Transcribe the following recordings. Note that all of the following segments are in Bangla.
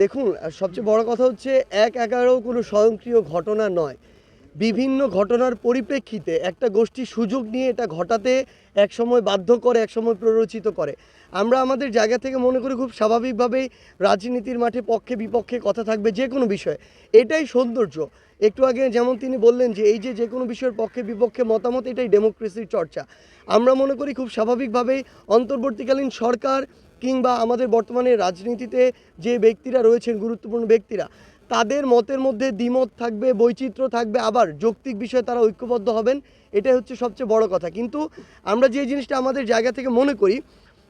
দেখুন সবচেয়ে বড় কথা হচ্ছে, এক এগারো কোনো স্বয়ংক্রিয় ঘটনা নয়। বিভিন্ন ঘটনার পরিপ্রেক্ষিতে একটা গোষ্ঠী সুযোগ নিয়ে এটা ঘটাতে একসময় বাধ্য করে, একসময় প্ররোচিত করে। আমরা আমাদের জায়গা থেকে মনে করি খুব স্বাভাবিকভাবেই রাজনীতির মাঠে পক্ষে, বিপক্ষে কথা থাকবে যে কোনো বিষয়ে। এটাই সৌন্দর্য। একটু আগে যেমন তিনি বললেন যে, এই যে যে কোনো বিষয়ের পক্ষে, বিপক্ষে মতামত, এটাই ডেমোক্রেসির চর্চা। আমরা মনে করি খুব স্বাভাবিকভাবেই অন্তর্বর্তীকালীন সরকার কিংবা আমাদের বর্তমানে রাজনীতিতে যে ব্যক্তিরা রয়েছেন, গুরুত্বপূর্ণ ব্যক্তিরা, তাদের মতের মধ্যে দ্বিমত থাকবে, বৈচিত্র্য থাকবে, আবার যৌক্তিক বিষয়ে তারা ঐক্যবদ্ধ হবেন, এটাই হচ্ছে সবচেয়ে বড় কথা। কিন্তু আমরা যে জিনিসটা আমাদের জায়গা থেকে মনে করি,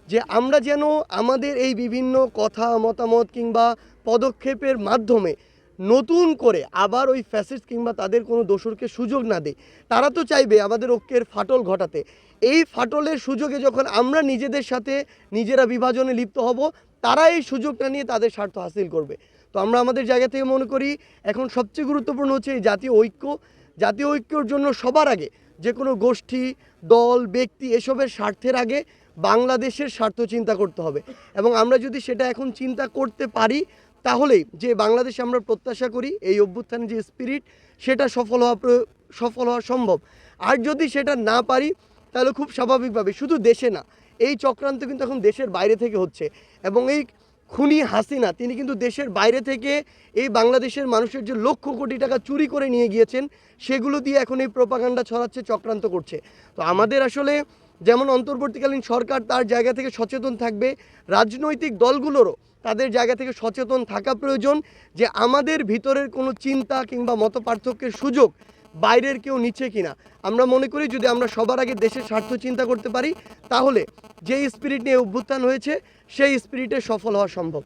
যে আমরা যেন আমাদের এই বিভিন্ন কথা, মতামত কিংবা পদক্ষেপের মাধ্যমে নতুন করে আবার ওই ফ্যাসিস্ট কিংবা তাদের কোনো দোসরকে সুযোগ না দেয়। তারা তো চাইবে আমাদের ঐক্যের ফাটল ঘটাতে। এই ফাটলের সুযোগে যখন আমরা নিজেদের সাথে নিজেরা বিভাজনে লিপ্ত হব, তারা এই সুযোগটা নিয়ে তাদের স্বার্থ হাসিল করবে। তো আমরা আমাদের জায়গা থেকে মনে করি, এখন সবচেয়ে গুরুত্বপূর্ণ হচ্ছে এই জাতীয় ঐক্য। জাতীয় ঐক্যর জন্য সবার আগে যে কোনো গোষ্ঠী, দল, ব্যক্তি এসবের স্বার্থের আগে বাংলাদেশের স্বার্থ চিন্তা করতে হবে। এবং আমরা যদি সেটা এখন চিন্তা করতে পারি তাহলেই যে বাংলাদেশে আমরা প্রত্যাশা করি, এই অভ্যুত্থানের যে স্পিরিট সেটা সফল হওয়া সফল হওয়া সম্ভব। আর যদি সেটা না পারি, তাহলে খুব স্বাভাবিকভাবে শুধু দেশে না, এই চক্রান্ত কিন্তু এখন দেশের বাইরে থেকে হচ্ছে। এবং এই খুনি হাসিনা, তিনি কিন্তু দেশের বাইরে থেকে এই বাংলাদেশের মানুষের যে লক্ষ কোটি টাকা চুরি করে নিয়ে গিয়েছেন, সেগুলো দিয়ে এখন এই প্রপাগান্ডা ছড়াচ্ছে, চক্রান্ত করছে। তো আমাদের আসলে যেমন অন্তর্বর্তীকালীন সরকার তার জায়গা থেকে সচেতন থাকবে, রাজনৈতিক দলগুলোরও তাদের জায়গা থেকে সচেতন থাকা প্রয়োজন যে আমাদের ভিতরের কোনো চিন্তা কিংবা মত পার্থক্যের সুযোগ বাইরের কেউ নিচ্ছে কিনা। আমরা মনে করি যদি আমরা সবার আগে দেশের স্বার্থ চিন্তা করতে পারি, তাহলে যে স্পিরিট নিয়ে অভ্যুত্থান হয়েছে, সেই স্পিরিটে সফল হওয়া সম্ভব।